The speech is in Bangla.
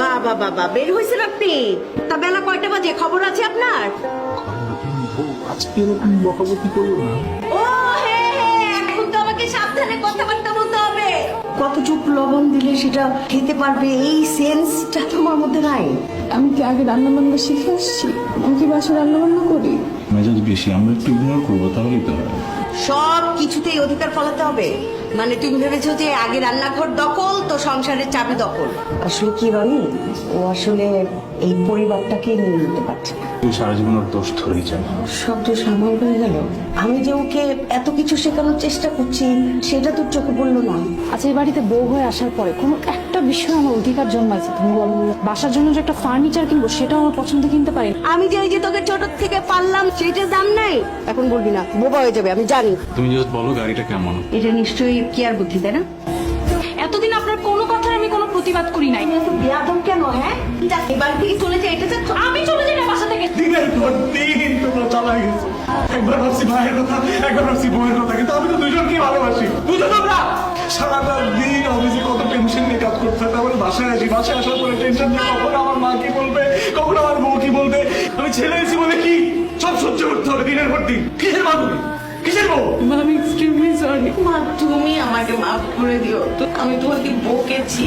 বাবা বাবা বের হয়েছেন আপনি। তা বেলা কয়টা বাজে? খবর আছে আপনার? আজকে এরকম বকাবকি করো না ও এখন তো আমাকে সাবধানে কথাবার্তা বলতে হবে। কতটুক লবণ দিলে সেটা খেতে পারবে? এই সেন্সটা তোমার মধ্যে নাই। আমি কি আগে রান্না বান্না শিখে আসছি? আমি কি বাসায় রান্না বান্না করি? মেজাজ বেশি আমরা একটু ইগনোর করব তাহলেই তো হয়। সব কিছুতেই অধিকার ফলাতে হবে। মানে তুমি ভেবেছো যে আগে রান্নাঘর দখল তো সংসারের চাবি দখল? আসলে কি রনি ও আসলে এই পরিবারটাকে নিয়ে নিতে পারছে না। তুই সারা জীবন ওর দোষ ধরেই যাবে সব তো সামাল হয়ে গেল। আমি যে ওকে এত কিছু শেখানোর চেষ্টা করছি সেটা তোর চোখে পড়ল না। আচ্ছা এই বাড়িতে বউ হয়ে আসার পরে কোনো একটা বিষয় আমার অধিকার জন্মাইছে। তুমি বলো বাসার জন্য যে একটা ফার্নিচার কিনবো সেটাও আমার পছন্দ কিনতে পারি আমি যে এই যে তোকে ছোট থেকে পারলাম সেটার দাম নাই? এখন বলবি না বোবা হয়ে যাবে আমি জানি। তুমি জাস্ট বলো গাড়িটা কেমন? এটা নিশ্চয়ই কেয়ার বুদ্ধি তাই না? এতদিন আপনার কোনো কথার আমি কোনো প্রতিবাদ করি নাই। বিয়াদম কেন হ্যাঁ? এবার থেকে চলে যায় এটা? আমি চলে যাই না বাসা থেকে। দিনের পর দিন তোমরা চালাই গেছো। একবার ভাবছি ভাইয়ের কথা একবার ভাবছি বউয়ের কথা কিন্তু আমি তো দুজনকেই ভালোবাসি। তারপরে বাসায় আসি। বাসায় আসার পরে টেনশন নিয়ে কখন আমার মা কি বলবে কখন আমার বউ কি বলবে। আমি ছেলে এসেছি বলে কি? সব সহ্য করতে হবে দিনের পর দিন। কিসের মা তুমি? কিসের বউ? আমি এক্সট্রিমলি সরি মা তুমি আমাকে মাফ করে দিও। আমি তোমাকে বকেছি